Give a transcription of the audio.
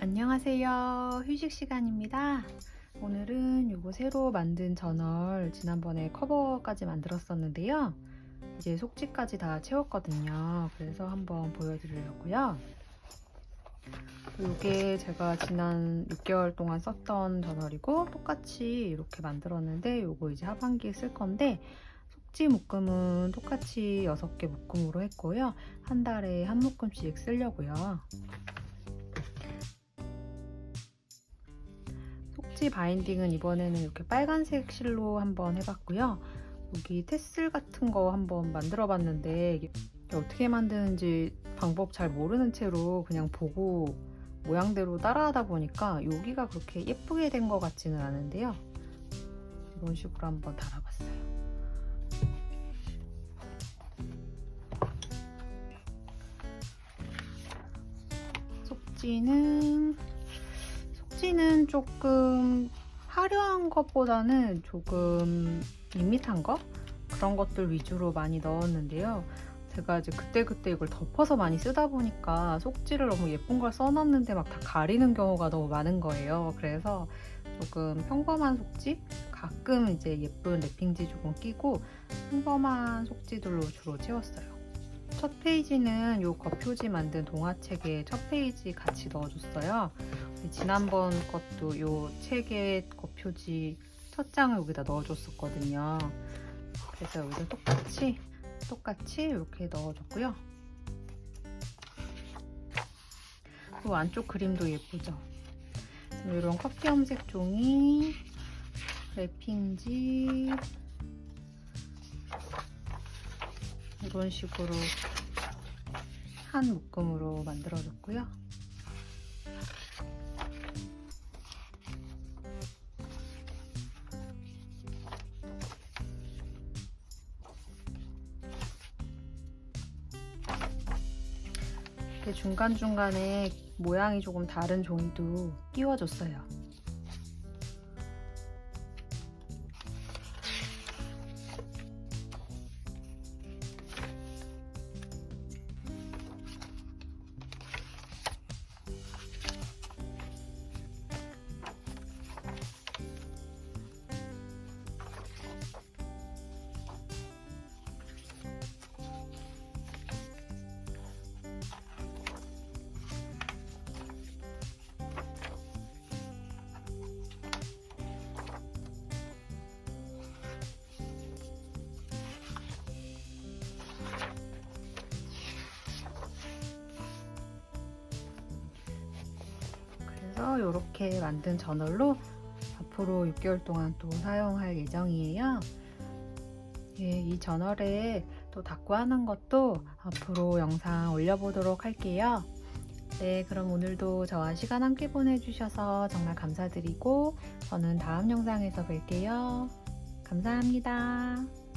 안녕하세요. 휴식 시간입니다. 오늘은 요거 새로 만든 저널 지난번에 커버까지 만들었었는데요. 이제 속지까지 다 채웠거든요. 그래서 한번 보여드리려고요. 요게 제가 지난 6개월 동안 썼던 저널이고 똑같이 이렇게 만들었는데 요거 이제 하반기에 쓸 건데 속지 묶음은 똑같이 6개 묶음으로 했고요. 한 달에 한 묶음씩 쓰려고요. 속지 바인딩은 이번에는 이렇게 빨간색 실로 한번 해봤고요. 여기 테슬 같은 거 한번 만들어 봤는데 어떻게 만드는지 방법 잘 모르는 채로 그냥 보고 모양대로 따라하다 보니까 여기가 그렇게 예쁘게 된 것 같지는 않은데요. 이런 식으로 한번 달아봤어요. 속지는 속지는 조금 화려한 것보다는 조금 밋밋한 거 그런 것들 위주로 많이 넣었는데요. 제가 이제 그때그때 이걸 덮어서 많이 쓰다 보니까 속지를 너무 예쁜 걸 써놨는데 막 다 가리는 경우가 너무 많은 거예요. 그래서 조금 평범한 속지, 가끔 이제 예쁜 랩핑지 조금 끼고 평범한 속지들로 주로 채웠어요. 첫 페이지는 요 겉표지 만든 동화책에 첫 페이지 같이 넣어줬어요. 지난번 것도 요 책의 겉표지 첫 장을 여기다 넣어줬었거든요. 그래서 여기도 똑같이 똑같이 이렇게 넣어줬고요. 그 안쪽 그림도 예쁘죠? 이런 커피 염색 종이, 랩핑지 이런 식으로 한 묶음으로 만들어줬고요. 이렇게 중간중간에 모양이 조금 다른 종이도 끼워줬어요. 그래서 이렇게 만든 저널로 앞으로 6개월 동안 또 사용할 예정이에요. 예, 이 저널에 또 닦고 하는 것도 앞으로 영상 올려보도록 할게요. 네, 그럼 오늘도 저와 시간 함께 보내주셔서 정말 감사드리고 저는 다음 영상에서 뵐게요. 감사합니다.